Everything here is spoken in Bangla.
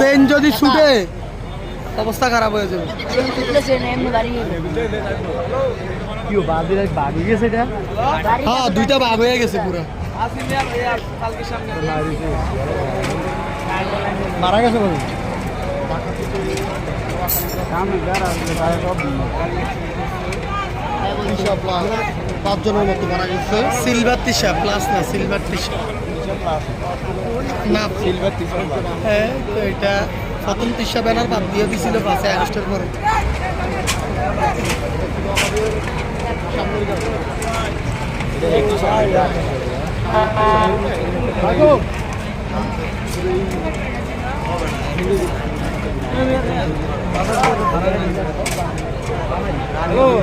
সেন যদি শুটে অবস্থা খারাপ হয়ে যাবে। হ্যাঁ দুইটা বাঘ হয়ে গেছে পুরো। মারা গেছে ভাই পাঁচজনের মতো মারা গেছে। সিলভার টিশা প্লাস না সিলভার টিশা হ্যাঁ এটা প্রথম তিসা ব্যানার বাদ দিয়ে দিছিল পাঁচে আগস্টের Hello.